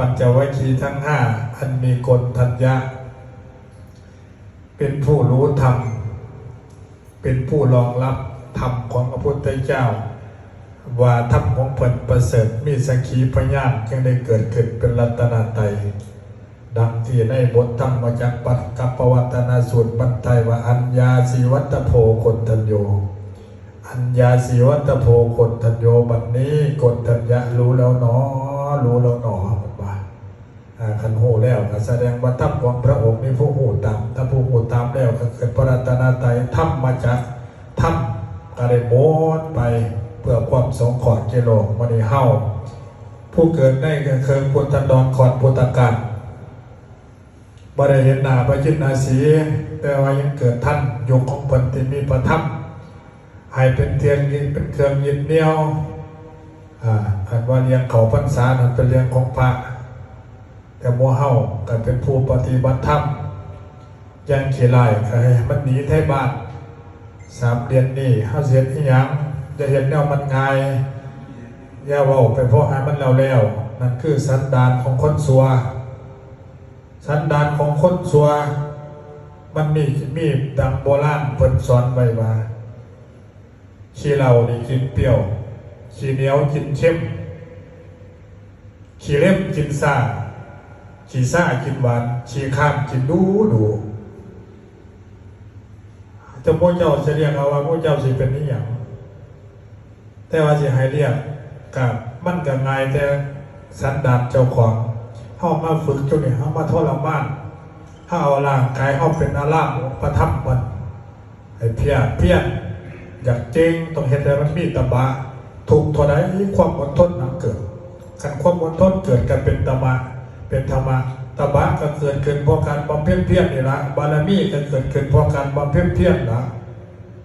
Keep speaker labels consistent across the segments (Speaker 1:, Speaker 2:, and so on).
Speaker 1: ปัญจวัคคีย์ทั้งห้าอันมีกลทัญญะ เป็นผู้รู้ธรรม เป็นผู้รองรับธรรมของพระพุทธเจ้า ว่าธรรมของเพิ่นประเสริฐมีสักขีพยานจึงได้เกิดขึ้นเป็นรัตนตรัยดังที่ในบทธรรมมาจากปัตกปวัตนาสูตรบรรทายว่าอัญญาสีวัตโพคนทัญโย อัญญาสีวัตโพคนทัญโยบัดนี้กนทัญญะรู้แล้วหนอรู้แล้วหนอมันว่าอ่าคันหู แสดงว่าธรรมของพระองค์นี่ผู้หูตามถ้าผู้หูตามแล้วก็เกิดพระรัตนตรัยธรรมมาจากธรรมก็ได้โมดไปเพื่อความสงขอดเจโลกมันได้เฮาผู้เกิดได้ก็คือพุทธดอนขอนพุทธกันบ่ได้เห็นหน้าพระจิตนาสีแต่ว่ายังเกิดท่านยกของเพิ่นที่มีพระธรรมให้เป็นเทียนยึดเป็นเครื่องยึดเหนี่ยวอ่าอันว่าเรียงเขาพรรษานั้นเป็นเรื่องของพระ แต่โมเฮาก็เป็นผู้ปฏิบัติธรรมยังเขี่ไล่ก็ให้มันหนีไทยบ้านสามเดือนนี่ห้าเสียที่ยังจะเห็นแนวมันง่ายอย่าเว่าไปเพราะห้มันแล้วแล้วนั่นคือสันดานของคนสัว สันดานของคนสัว มันมีมีดังโบราณเพิ่นสอนไว้ว่าขี้เหล้านี่กินเปรี้ยวขี้เหนียวกินเข้มขี้เล็บกินซ่า ขี้ซ่ากินหวานขี้ข้ามกินดูดูจะพวกเจ้าจะเรียกเอาว่าพวกเจ้าสิเป็นนิย่างแต่ว่าสิให้เรียกกับมันกับไงายแต่สันดานเจ้าของเข้ามาฝึกจนเนี่ยเข้ามาทรมานถ้าเอาร่างกายเข้าเป็นอารามประทับมันให้เพียรเพียรอยากเจงต้องเห็นแต่มันมีตบะถูกเท่าใดความอดทนนำเกิดขันความอดทนเกิดกันเป็นตบะ เป็นธรรมะตบะก็เกิดขึ้นเพราะการบำเพ็ญเพียรนี่ละบารมีก็เกิดขึ้นเพราะการบำเพ็ญเพียรนะ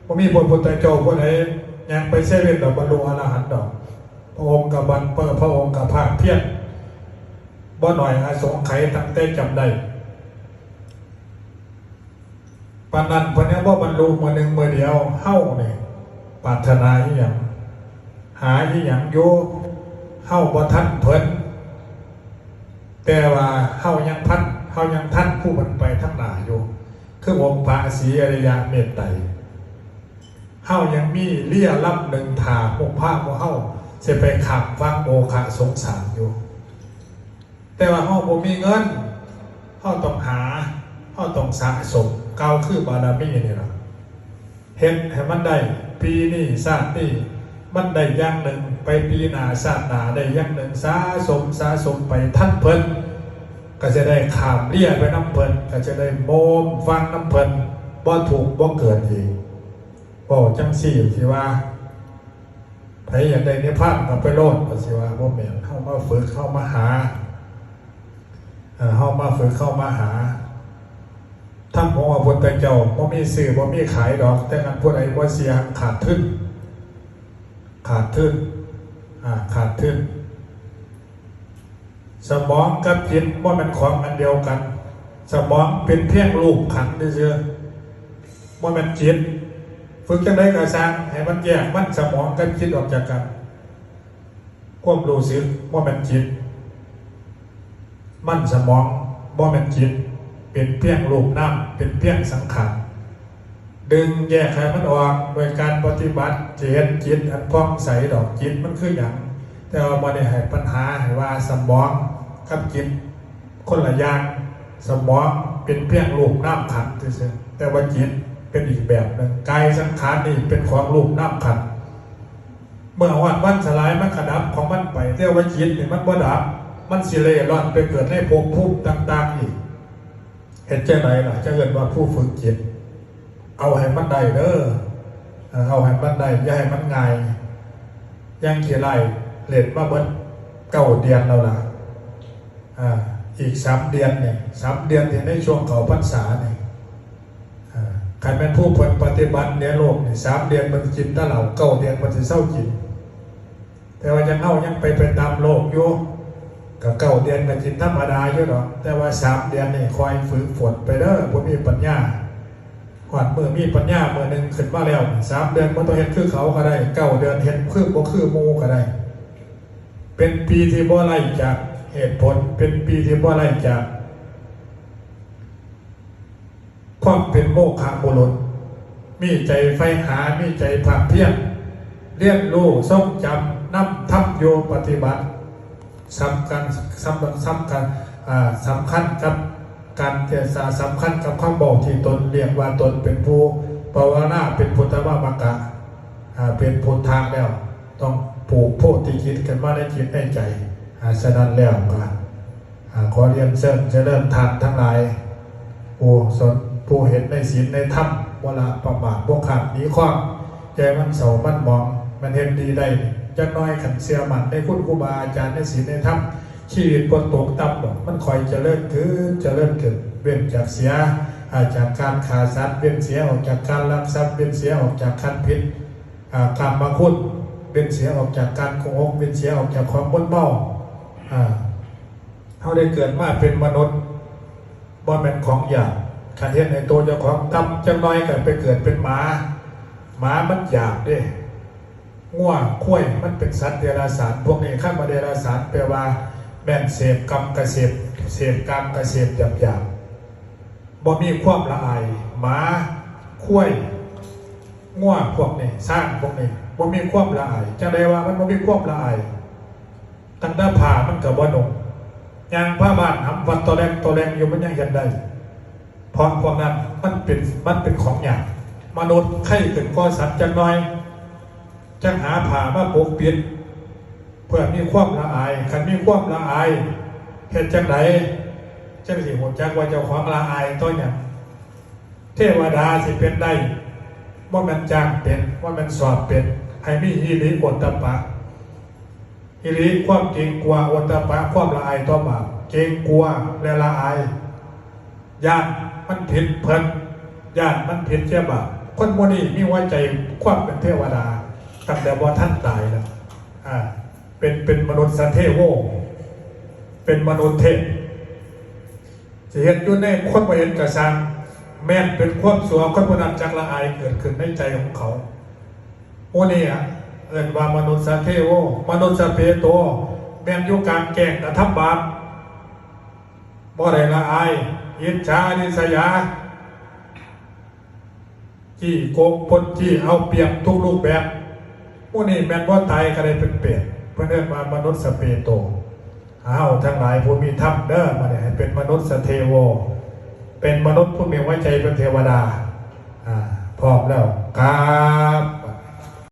Speaker 1: พอมีบทพุทธเจ้าคนไหนยังไปเซเว่นดอกบรรลุอรหันต์ดอกพระองค์กับบันเปิดพระองค์กับภาคเพียรบ่หน่อยอาสงไขยตั้งแต่จำได้ปานันพนนี้ว่าบรรลุมือหนึ่งมือเดียวเฮ้าเนี่ยปรารถนาอีหยังหาอีหยังอยู่เฮ้าบ่ทันเพิ่น แต่ว่าเฮ้ายังพันเฮ้ายังท่านผู้มันไปทั้งหนาอยู่ คือวงพระศรีอริยะเมตไตรเฮ้ายังมีเลี่ยล่ำหนึ่งถาพวกพระของเฮาจะไปขับฟังโมฆะสงสารอยู่ แต่ว่าเฮาบ่มีเงินเฮ้าต้องหาเฮ้าต้องสะสมเก่าคือบารมีนี่ล่ะเห็นให้มันได้ปีนี้ชาตินี้ มันได้อย่างหนึ่งไปปีนาชาติหนาได้อย่างหนึ่งสะสมสะสมไปท่านเพิ่นก็จะได้ขามเรียไปน้ำเพิ่นก็จะได้โมมฟังน้ำเพิ่นบ่ถูกบ่เกิดอีกบอกจังสี่ที่ว่าใครอยากได้นิพพานก็ไปโลดก็สิว่าบ่แม่นเข้ามาฝึกเข้ามาหาเอ่อเข้ามาฝึกเข้ามาหาท่านของพระพุทธเจ้าบ่มีสื่อบ่มีขายดอก แต่กันผู้ใดบ่เสียขาดทุน ขาดทุนอ่าขาดทุนสมองกับจิตว่ามันของอันเดียวกัน สมองเป็นเพียงรูปขันเฉยๆว่ามันจิตฝึกจังไดก็สร้างให้มันแยกมันสมองกับจิตออกจากกันความรู้สึกว่ามันจิต มันสมองว่ามันจิต เป็นเพียงรูปน้ำเป็นเพียงสังขาร ดึงแยกให้มันออกโดยการปฏิบัติเจนจิตอันพ้องใสดอกจิตมันคืออย่างแต่ว่าบ่ได้ให้ปัญหาให้ว่าสมองกับจิตคนละอย่างสมองเป็นเพียงรูปน้ำขันเฉยๆแต่ว่าจิตเป็นอีกแบบหนึ่งกายสังขารนี่เป็นของรูปน้ำขันเมื่อวันวันสลายมันขดับของมันไปแต่ว่าจิตนี่มันบ่ดับ มันสิเล่ร่อนไปเกิดในภพภูมิต่าง ๆ อีก เห็นใจไหนล่ะจะเกิดว่าผู้ฝึกจิต เอาให้มันได้เด้อเอาให้มันได้อย่าให้มันง่ายย่างขี้ไรเล็ดมาเบิ้เก้าเดือนแล้วล่ะอ่าอีกสามเดือนเนี่ยสามเดือนที่ในช่วงเขาพรรษาเนี่ยใครเป็นผู้ผลปฏิบัติเนี่ยโลกเนี่ยสามเดือนมันกินถ้าเหล่าเก้าเดือนมันจะเศร้ากิน แต่ว่ายังเอายังไปไปตามโลกอยู่ก็เก้าเดือนก็กินธรรมดาอยู่หรอกแต่ว่าสามเดือนเนี่ยคอยฝึกฝนไปเด้อผมมีปัญญา หอดเมื่อมีปัญญาเมื่อหนึ่งขึ้นมาแล้วสามเดือนมันต้องเห็นคือเขาก็ได้เก้าเดือนเห็นคือบ่คือมูก็ได้ เป็นปีที่บ่ไล่จากเหตุผล เป็นปีที่ว่าไรจากความเป็นโมฆะบุรุษมีใจไฟหา มีใจภาคเพียรเรียนรู้ทรงจำนำทับโยปฏิบัติสำคัญสำสำคัญสำคัญกับ การเจษาสำคัญกับความบอกที่ตนเรียกว่าตนเป็นผู้ภาวนาเป็นพุทธวามกะเป็นพุทธะแล้ว ต้องปลูกโพธิจิตกันมาในจิตในใจอ่าฉะนั้นแล้วก็ขอเรียนเชิญเจริญทานทั้งหลายผู้สนผู้เห็นในศีลในธรรมเวลาประมาทพวกขาดหนีข้องแกมันเสามันมอง มันเห็นดีได้จะน้อยขันเสียมันในคุณครูบาอาจารย์ในศีลในธรรม ชีวิตบนตกต่ำดอกมันคอยจะเจริญขึ้นเจริญขึ้นเว้นจากเสียอาจากการขาดสัตว์เว้นเสียออกจากการลักทรัพย์เว้นเสียออกจากการพิษการมาคุณเว้นเสียออกจากการโกหกเว้นเสียออกจากความมุ่นเมาอ่าเขาได้เกิดมาเป็นมนุษย์บ่แม่นของอยากขันเห็นในตัวเจ้าของตำจังน้อยกันไปเกิดเป็นหมาหมามันอยากเด้ง่วงข้วยมันเป็นสัตว์เดรัจฉานพวกนี้ข้ามาเดรัจฉานแปลว่า แม่นเสพกรรมกระเสพเสพกรรมกระเสพหยาบหยาบบ่มีความละอายหมาข้วยง่วพวกนี้สร้างพวกนี้บ่มีความละอายจังไดว่ามันบ่มีความละอายตั้งแต่ผ่ามันกับบ่หนงยางผ้าบ้านทำวันตัวแรงตัวแรงอยู่มันยังเห็นได้เพราะพวกนั้นมันเป็นมันเป็นของอย่างมนุษย์ไข่ถึงก้อนสัตว์จังน้อยจังหาผ่ามาปกปิด พื่อมีความละอายคันมีความละอายเหตุจังไหนจังสิหัวจักว่าเจ้าของละอายตัวอย่างเทวดาสิเป็นได้ว่ามันจ้างเป็นว่ามันสอบเป็นให้มีฮีริโอตตปะอิริความเกรงกลัวโอตตะปะความละอายต่อบาปเกรงกลัวและละอายญาติมันผิดเพิ่นญาติมันผิดเจ้าบาปคนโมนี่มีหัวใจความเป็นเทวดาตั้งแต่บ่ท่านตายแล้วอ่า เป็นเป็นมนุษย์สันเทโวเป็นมนุษย์เทพสิเห็นอยู่ในคนบ่เห็นกระสังแม่นเป็นความสัวคนบนั้นจักละอายเกิดขึ้นในใจของเขาโมนี่อะเอินว่ามนุษย์สาเทโวมนุษย์สาเพโตแม่นอยู่กลางแก่งกระทำบาปบ่ได้ละอายยินชานิสยาจี้โกงปนจี้เอาเปรียบทุกรูปแบบโมนี่แม่นว่าตายก็ได้เป็นเปรต เพื่อนเอินว่ามนุษย์สเปโตเอาทั้งหลายผู้มีธรรมเด้อมาเนี่ยเป็นมนุษย์สเทโว เป็นมนุษย์ผู้มีไว้ใจเป็นเทวดาอ่าพร้อมแล้วครับ